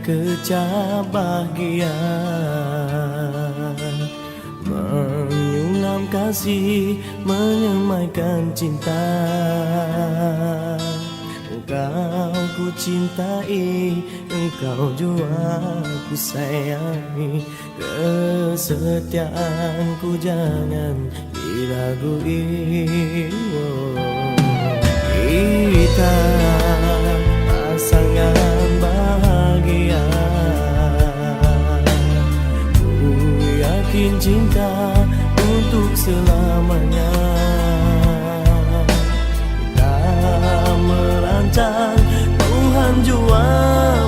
sekejap bahagia. Menyulam kasih, menyemaikan cinta. Engkau ku cintai, engkau jua ku sayangi. Kesetiaanku jangan diragui kita untuk selamanya. Kita merancang Tuhan jual.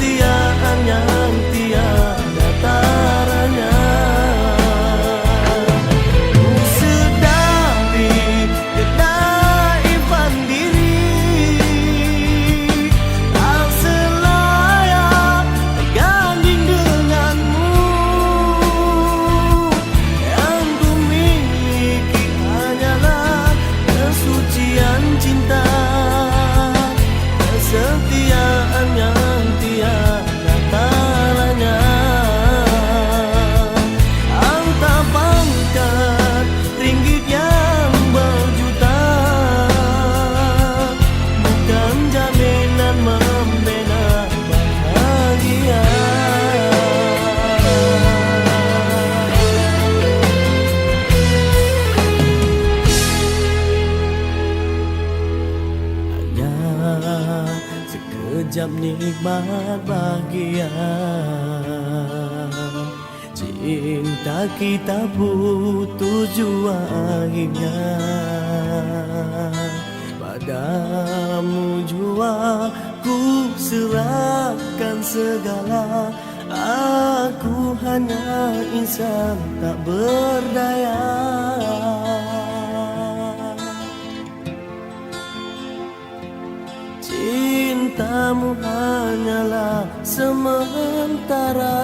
the sekejap nikmat bahagia. Cinta kita butuh jua akhirnya. Padamu jua ku serahkan segala. Aku hanya insan tak berdaya Cintamu hanyalah sementara